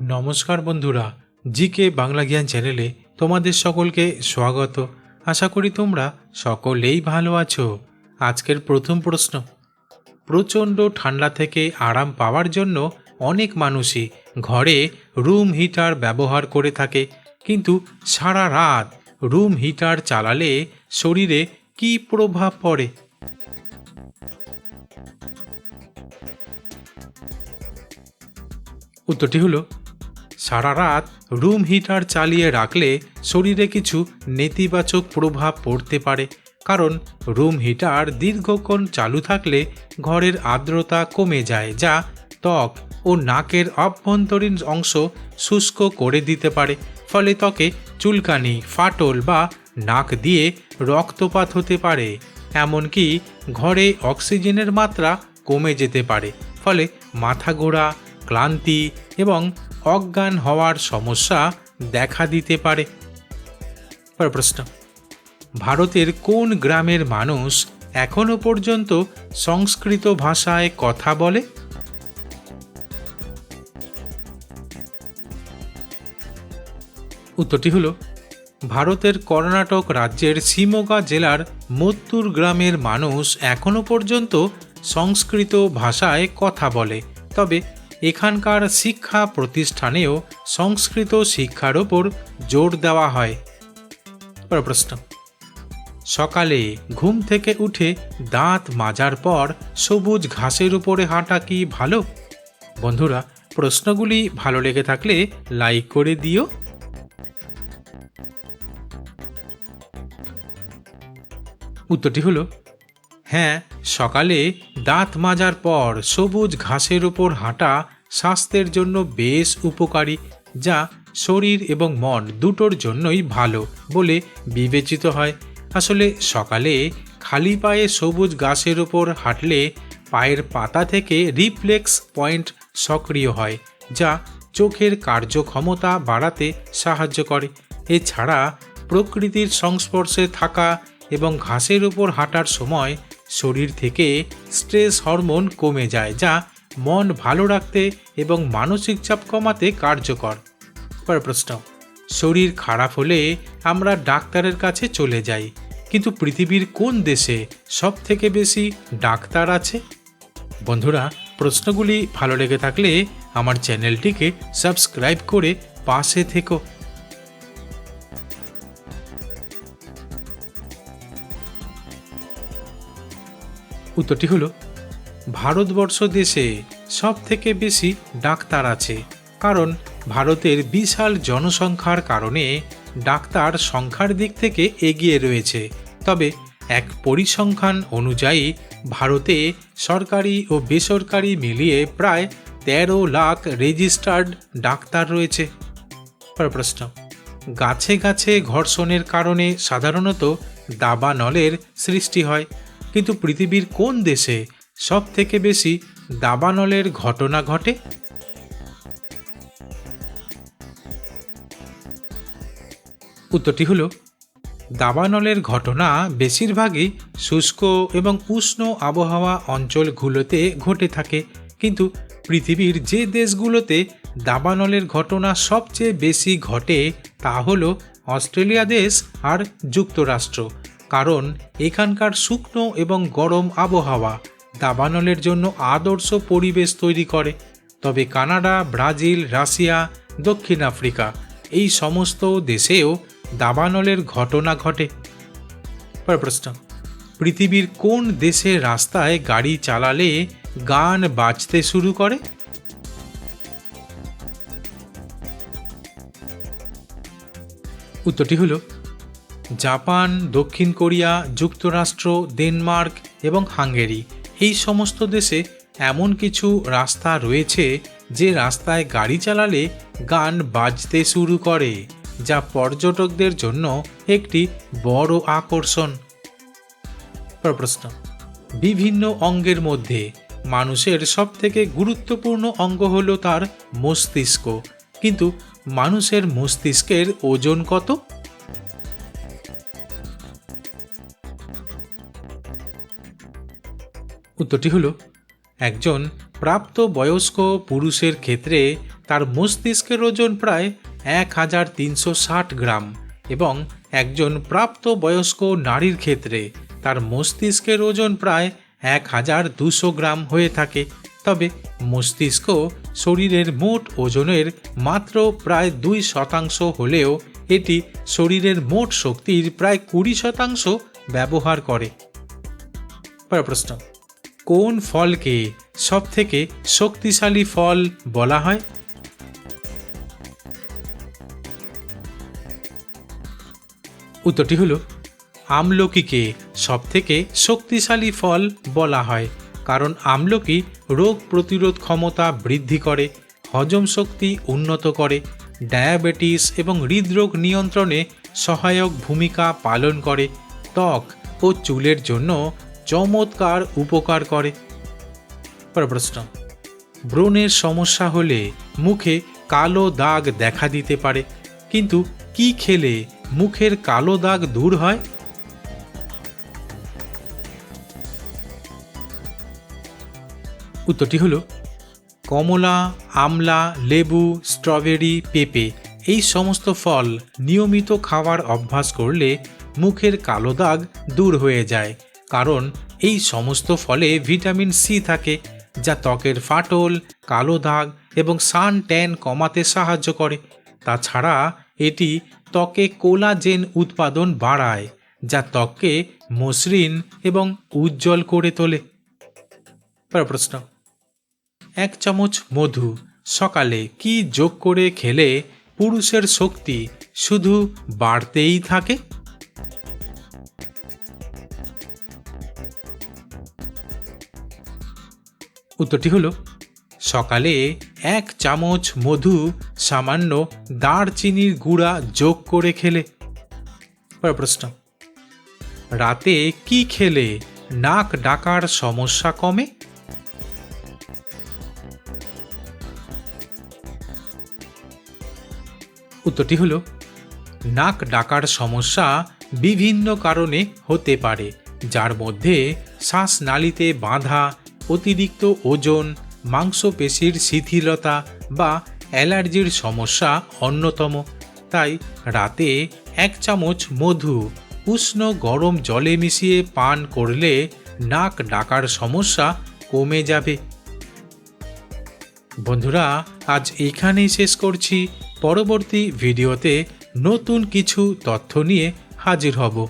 নমস্কার বন্ধুরা, জিকে বাংলা জ্ঞান চ্যানেলে তোমাদের সকলকে স্বাগত। আশা করি তোমরা সকলেই ভালো আছো। আজকের প্রথম প্রশ্ন, প্রচণ্ড ঠান্ডা থেকে আরাম পাওয়ার জন্য অনেক মানুষই ঘরে রুম হিটার ব্যবহার করে থাকে, কিন্তু সারা রাত রুম হিটার চালালে শরীরে কী প্রভাব পড়ে? উত্তরটি হলো সারা রাত রুম হিটার চালিয়ে রাখলে শরীরে কিছু নেতিবাচক প্রভাব পড়তে পারে। কারণ রুম হিটার দীর্ঘক্ষণ চালু থাকলে ঘরের আর্দ্রতা কমে যায়, যা ত্বক ও নাকের অভ্যন্তরীণ অংশ শুষ্ক করে দিতে পারে। ফলে ত্বকে চুলকানি, ফাটল বা নাক দিয়ে রক্তপাত হতে পারে। এমনকি ঘরে অক্সিজেনের মাত্রা কমে যেতে পারে। ফলে মাথা ঘোরা, ক্লান্তি এবং অজ্ঞান হওয়ার সমস্যা দেখা দিতে পারে। প্রশ্ন। ভারতের কোন গ্রামের মানুষ এখনও পর্যন্ত সংস্কৃত ভাষায় কথা বলে? উত্তরটি হলো, ভারতের কর্ণাটক রাজ্যের শিমোগা জেলার মত্তুর গ্রামের মানুষ এখনও পর্যন্ত সংস্কৃত ভাষায় কথা বলে। তবে এখানকার শিক্ষা প্রতিষ্ঠানেও সংস্কৃত শিক্ষার ওপর জোর দেওয়া হয়। প্রশ্ন। সকালে ঘুম থেকে উঠে দাঁত মাজার পর সবুজ ঘাসের উপরে হাঁটা কি ভালো? বন্ধুরা, প্রশ্নগুলি ভালো লেগে থাকলে লাইক করে দিও। উত্তরটি হলো হ্যাঁ সকালে দাঁত মাজার পর সবুজ ঘাসের উপর হাঁটা স্বাস্থ্যের জন্য বেশ উপকারী, যা শরীর এবং মন দুটোর জন্যই ভালো বলে বিবেচিত হয়। আসলে সকালে খালি পায়ে সবুজ ঘাসের উপর হাঁটলে পায়ের পাতা থেকে রিফ্লেক্স পয়েন্ট সক্রিয় হয়, যা চোখের কার্যক্ষমতা বাড়াতে সাহায্য করে। এছাড়া প্রকৃতির সংস্পর্শে থাকা এবং ঘাসের উপর হাঁটার সময় শরীর থেকে স্ট্রেস হরমোন কমে যায়, যা মন ভালো রাখতে এবং মানসিক চাপ কমাতে কার্যকর। প্রশ্ন, শরীর খারাপ হলে আমরা ডাক্তারের কাছে চলে যাই, কিন্তু পৃথিবীর কোন দেশে সব থেকে বেশি ডাক্তার আছে? বন্ধুরা, প্রশ্নগুলি ভালো লেগে থাকলে আমার চ্যানেলটিকে সাবস্ক্রাইব করে পাশে থেকো। উত্তরটি হলো, ভারতবর্ষ দেশে সব থেকে বেশি ডাক্তার আছে, কারণ ভারতের বিশাল জনসংখ্যার কারণে ডাক্তার সংখ্যার দিক থেকে এগিয়ে রয়েছে। তবে এক পরিসংখ্যান অনুযায়ী, ভারতে সরকারি ও বেসরকারি মিলিয়ে প্রায় তেরো লাখ রেজিস্টার্ড ডাক্তার রয়েছে। প্রশ্ন, গাছে গাছে ঘর্ষণের কারণে সাধারণত দাবানলের সৃষ্টি হয়। কিন্তু পৃথিবীর কোন দেশে সব থেকে বেশি দাবানলের ঘটনা ঘটে? উত্তরটি হলো, দাবানলের ঘটনা বেশিরভাগই শুষ্ক এবং উষ্ণ আবহাওয়া অঞ্চলগুলোতে ঘটে থাকে, কিন্তু পৃথিবীর যে দেশগুলোতে দাবানলের ঘটনা সবচেয়ে বেশি ঘটে তা হলো অস্ট্রেলিয়া দেশ আর যুক্তরাষ্ট্র। কারণ এখানকার শুকনো এবং গরম আবহাওয়া দাবানলের জন্য আদর্শ পরিবেশ তৈরি করে। তবে কানাডা, ব্রাজিল, রাশিয়া, দক্ষিণ আফ্রিকা এই সমস্ত দেশেও দাবানলের ঘটনা ঘটে। প্রশ্ন, পৃথিবীর কোন দেশের রাস্তায় গাড়ি চালালে গান বাজতে শুরু করে? উত্তরটি হলো জাপান, দক্ষিণ কোরিয়া, যুক্তরাষ্ট্র, ডেনমার্ক এবং হাঙ্গেরি এই সমস্ত দেশে এমন কিছু রাস্তা রয়েছে যে রাস্তায় গাড়ি চালালে গান বাজতে শুরু করে, যা পর্যটকদের জন্য একটি বড় আকর্ষণ। প্রশ্ন, বিভিন্ন অঙ্গের মধ্যে মানুষের সবথেকে গুরুত্বপূর্ণ অঙ্গ হল তার মস্তিষ্ক, কিন্তু মানুষের মস্তিষ্কের ওজন কত? উত্তরটি হলো, একজন প্রাপ্ত বয়স্ক পুরুষের ক্ষেত্রে তার মস্তিষ্কের ওজন প্রায় এক হাজার তিনশো ষাট গ্রাম এবং একজন প্রাপ্তবয়স্ক নারীর ক্ষেত্রে তার মস্তিষ্কের ওজন প্রায় এক হাজার দুশো গ্রাম হয়ে থাকে। তবে মস্তিষ্ক শরীরের মোট ওজনের মাত্র প্রায় দুই শতাংশ হলেও এটি শরীরের মোট শক্তির প্রায় কুড়ি শতাংশ ব্যবহার করে। প্রশ্ন কোন ফলকে সবথেকে শক্তিশালী ফল বলা হয়? উত্তরটি হলো, আমলকিকে সবথেকে শক্তিশালী ফল বলা হয়, কারণ আমলকি রোগ প্রতিরোধ ক্ষমতা বৃদ্ধি করে, হজম শক্তি উন্নত করে, ডায়াবেটিস এবং হৃদরোগ নিয়ন্ত্রণে সহায়ক ভূমিকা পালন করে ত্বক ও চুলের জন্য চমৎকার উপকার করে। প্রশ্ন। ব্রণের সমস্যা হলে মুখে কালো দাগ দেখা দিতে পারে, কিন্তু কি খেলে মুখের কালো দাগ দূর হয়? উত্তরটি হলো, কমলা, আমলা, লেবু, স্ট্রবেরি, পেঁপে এই সমস্ত ফল নিয়মিত খাওয়ার অভ্যাস করলে মুখের কালো দাগ দূর হয়ে যায়। কারণ এই সমস্ত ফলে ভিটামিন সি থাকে, যা ত্বকের ফাটল, কালো দাগ এবং সান ট্যান কমাতে সাহায্য করে। তাছাড়া এটি ত্বকে কোলাজেন উৎপাদন বাড়ায়, যা ত্বককে মসৃণ এবং উজ্জ্বল করে তোলে। প্রশ্ন। এক চামচ মধু সকালে কি যোগ করে খেলে পুরুষের শক্তি শুধু বাড়তেই থাকে? উত্তরটি হলো, সকালে এক চামচ মধু সামান্য দারচিনির গুঁড়া যোগ করে খেলে। প্রশ্ন, রাতে কি খেলে নাক ডাকার সমস্যা কমে? উত্তরটি হলো, নাক ডাকার সমস্যা বিভিন্ন কারণে হতে পারে, যার মধ্যে শ্বাসনালীতে বাঁধা অতিরিক্ত ওজন, মাংসপেশির শিথিলতা বা অ্যালার্জির সমস্যা অন্যতম। তাই রাতে এক চামচ মধু, উষ্ণ গরম জলে মিশিয়ে পান করলে নাক ডাকার সমস্যা কমে যাবে। বন্ধুরা, আজ এখানেই শেষ করছি। পরবর্তী ভিডিওতে নতুন কিছু তথ্য নিয়ে হাজির হব।